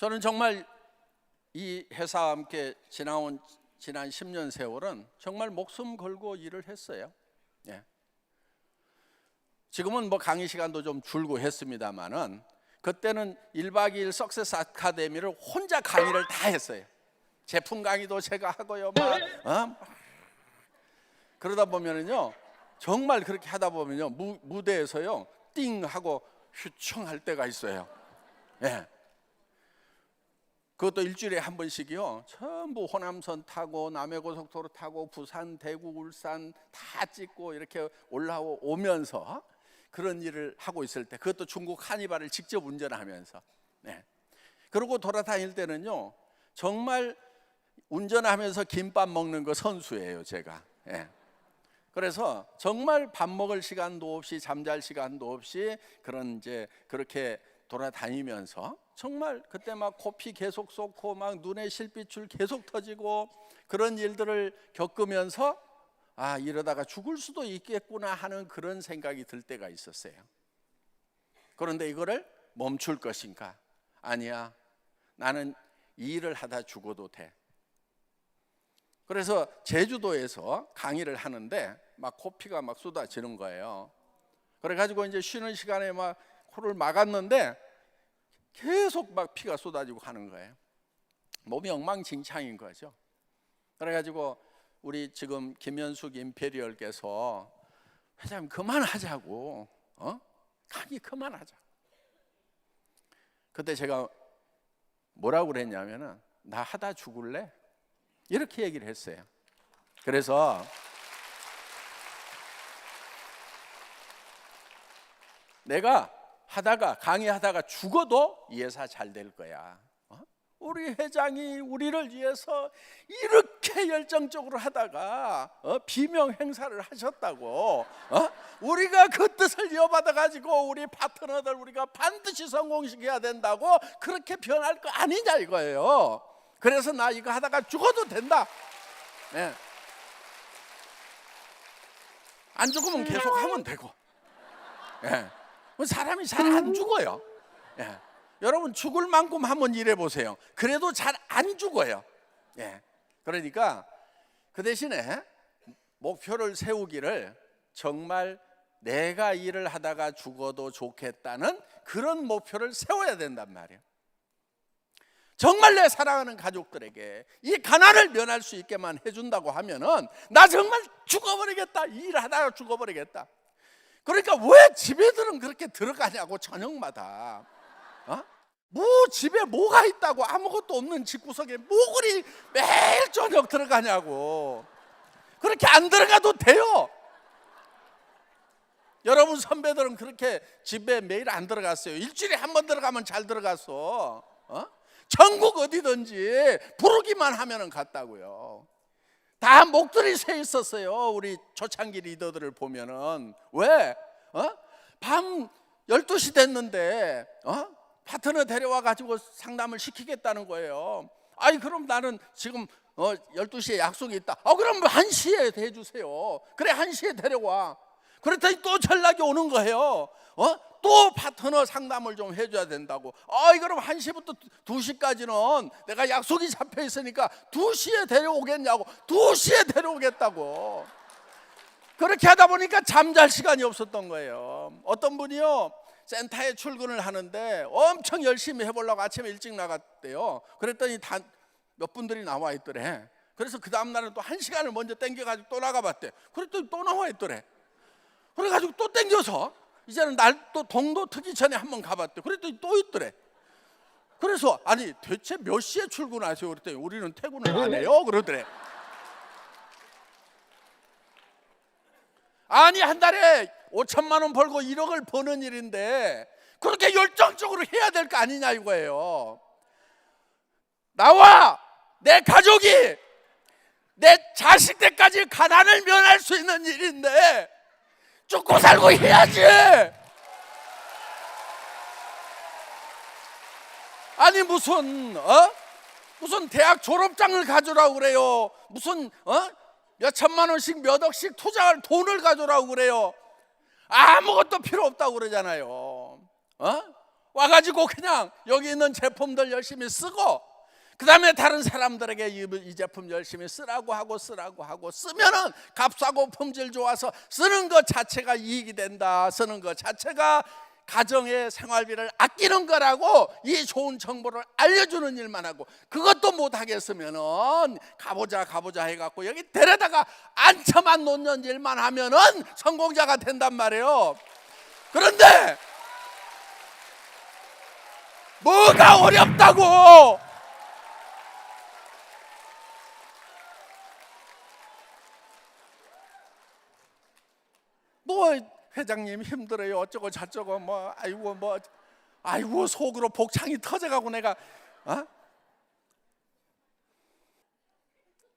저는 정말 이 회사와 함께 지나온 지난 10년 세월은 정말 목숨 걸고 일을 했어요. 예. 지금은 뭐 강의 시간도 좀 줄고 했습니다만은 그때는 1박 2일 석세스 아카데미를 혼자 강의를 다 했어요. 제품 강의도 제가 하고요. 막, 어? 그러다 보면은요. 정말 그렇게 하다 보면요. 무, 무대에서요. 띵 하고 휘청할 때가 있어요. 예. 그것도 일주일에 한 번씩이요. 전부 호남선 타고 남해 고속도로 타고 부산, 대구, 울산 다 찍고 이렇게 올라오면서 그런 일을 하고 있을 때 그것도 중국 한니발을 직접 운전하면서 네. 그러고 돌아다닐 때는요. 정말 운전하면서 김밥 먹는 거 선수예요, 제가. 예. 그래서 정말 밥 먹을 시간도 없이 잠잘 시간도 없이 그런 이제 그렇게 돌아다니면서 정말 그때 막 코피 계속 쏟고 막 눈에 실핏줄 계속 터지고 그런 일들을 겪으면서 아 이러다가 죽을 수도 있겠구나 하는 그런 생각이 들 때가 있었어요. 그런데 이거를 멈출 것인가? 아니야. 나는 이 일을 하다 죽어도 돼. 그래서 제주도에서 강의를 하는데 막 코피가 막 쏟아지는 거예요. 그래가지고 이제 쉬는 시간에 막 코를 막았는데 계속 막 피가 쏟아지고 하는 거예요. 몸이 엉망진창인 거죠. 그래가지고 우리 지금 김현숙 임페리얼께서 회장님 그만하자고, 어? 강의 그만하자. 그때 제가 뭐라고 그랬냐면은 나 하다 죽을래? 이렇게 얘기를 했어요. 그래서 내가 하다가 강의하다가 죽어도 이 회사 잘 될 거야. 어? 우리 회장이 우리를 위해서 이렇게 열정적으로 하다가 어? 비명 행사를 하셨다고. 어? 우리가 그 뜻을 이어받아 가지고 우리 파트너들 우리가 반드시 성공시켜야 된다고 그렇게 변할 거 아니냐 이거예요. 그래서 나 이거 하다가 죽어도 된다. 네. 안 죽으면 계속 하면 되고. 예. 사람이 잘 안 죽어요. 예. 여러분 죽을 만큼 한번 일해 보세요. 그래도 잘 안 죽어요. 예. 그러니까 그 대신에 목표를 세우기를 정말 내가 일을 하다가 죽어도 좋겠다는 그런 목표를 세워야 된단 말이에요. 정말 내 사랑하는 가족들에게 이 가난을 면할 수 있게만 해준다고 하면은 나 정말 죽어버리겠다 일하다가 죽어버리겠다. 그러니까 왜 집애들은 그렇게 들어가냐고 저녁마다. 어? 뭐 집에 뭐가 있다고 아무것도 없는 집구석에 뭐 그리 매일 저녁 들어가냐고. 그렇게 안 들어가도 돼요. 여러분 선배들은 그렇게 집에 매일 안 들어갔어요. 일주일에 한 번 들어가면 잘 들어갔어. 어? 전국 어디든지 부르기만 하면은 갔다고요 다 목들이 새 있었어요. 우리 초창기 리더들을 보면은 왜? 어? 밤 12시 됐는데 어? 파트너 데려와 가지고 상담을 시키겠다는 거예요. 아니 그럼 나는 지금 어 12시에 약속이 있다. 어 그럼 1시에 해 주세요. 그래 1시에 데려와. 그랬더니 또 전락이 오는 거예요. 어? 또 파트너 상담을 좀 해줘야 된다고. 아, 그럼 1시부터 2시까지는 내가 약속이 잡혀 있으니까 2시에 데려오겠냐고. 2시에 데려오겠다고. 그렇게 하다 보니까 잠잘 시간이 없었던 거예요. 어떤 분이요. 센터에 출근을 하는데 엄청 열심히 해보려고 아침에 일찍 나갔대요. 그랬더니 다 몇 분들이 나와 있더래. 그래서 그 다음 날은 또 한 시간을 먼저 땡겨가지고 또 나가봤대. 그랬더니 또 나와 있더래. 그래가지고 또 땡겨서 이제는 날 또 동도 트기 전에 한 번 가봤대. 그랬더니 또 있더래. 그래서 아니 대체 몇 시에 출근하세요? 그랬더니 우리는 퇴근을 안 해요. 그러더래. 아니 한 달에 5천만 원 벌고 1억을 버는 일인데 그렇게 열정적으로 해야 될 거 아니냐 이거예요. 나와 내 가족이 내 자식들까지 가난을 면할 수 있는 일인데 죽고 살고 해야지. 아니 무슨 어? 무슨 대학 졸업장을 가져라고 그래요. 무슨 어? 몇 천만 원씩 몇 억씩 투자할 돈을 가져라고 그래요. 아무것도 필요 없다고 그러잖아요. 어? 와가지고 그냥 여기 있는 제품들 열심히 쓰고 그 다음에 다른 사람들에게 이, 이 제품 열심히 쓰라고 하고 쓰라고 하고 쓰면은 값싸고 품질 좋아서 쓰는 것 자체가 이익이 된다. 쓰는 것 자체가 가정의 생활비를 아끼는 거라고 이 좋은 정보를 알려주는 일만 하고 그것도 못 하겠으면은 가보자 가보자 해갖고 여기 데려다가 앉혀만 놓는 일만 하면은 성공자가 된단 말이에요. 그런데 뭐가 어렵다고? 뭐 회장님 힘들어요. 어쩌고 저쩌고 뭐 아이고 뭐 아이고 속으로 복창이 터져가고 내가 어?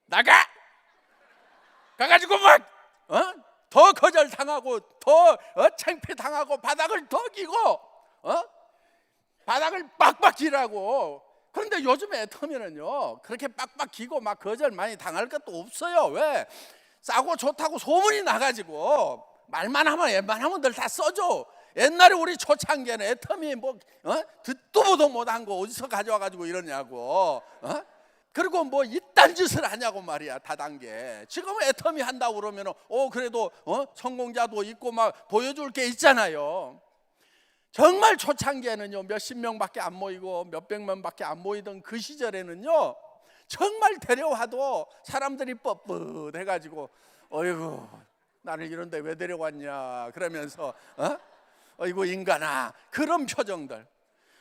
나가! 가가지고 막 어 더 거절 당하고 더 어? 창피 당하고 바닥을 더 기고 어? 바닥을 빡빡 기라고. 그런데 요즘 애터미는요 그렇게 빡빡 기고 막 거절 많이 당할 것도 없어요. 왜? 싸고 좋다고 소문이 나가지고 말만 하면 웬만하면들 다 써줘 옛날에 우리 초창기에는 애터미 뭐 어? 듣도 보도 못한 거 어디서 가져와 가지고 이러냐고 어? 그리고 뭐 이딴 짓을 하냐고 말이야 다단계 지금 애터미 한다고 그러면 어 그래도 어? 성공자도 있고 막 보여줄 게 있잖아요 정말 초창기에는요 몇십 명밖에 안 모이고 몇백 명밖에 안 모이던 그 시절에는요 정말 데려와도 사람들이 뻣뻣해가지고 어이구 나를 이런데 왜 데려왔냐 그러면서 어? 어이구 인간아 그런 표정들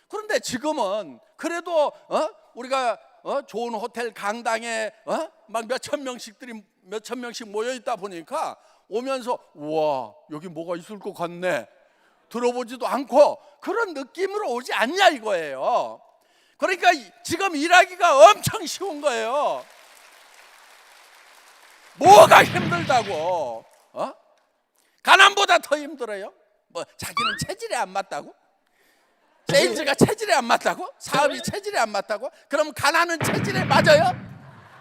그런데 지금은 그래도 어? 우리가 어? 좋은 호텔 강당에 어? 막 몇천 명씩들이 몇천 명씩 모여 있다 보니까 오면서 우와 여기 뭐가 있을 것 같네 들어보지도 않고 그런 느낌으로 오지 않냐 이거예요. 그러니까 이- 지금 일하기가 엄청 쉬운 거예요. 뭐가 힘들다고? 어? 가난보다 더 힘들어요? 뭐 자기는 체질에 안 맞다고? 세일즈가 체질에 안 맞다고? 사업이 체질에 안 맞다고? 그럼 가난은 체질에 맞아요?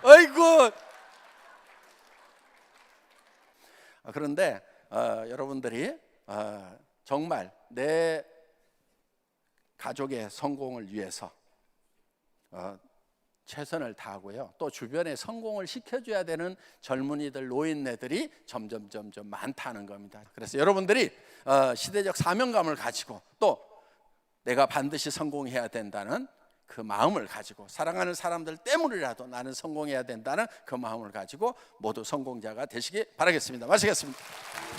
어이구. 아, 그런데 어, 여러분들이 어, 정말 내 가족의 성공을 위해서 어, 최선을 다하고요. 또 주변에 성공을 시켜줘야 되는 젊은이들, 노인네들이 점점 점점 많다는 겁니다. 그래서 여러분들이 어, 시대적 사명감을 가지고 또 내가 반드시 성공해야 된다는 그 마음을 가지고 사랑하는 사람들 때문이라도 나는 성공해야 된다는 그 마음을 가지고 모두 성공자가 되시기 바라겠습니다. 마치겠습니다.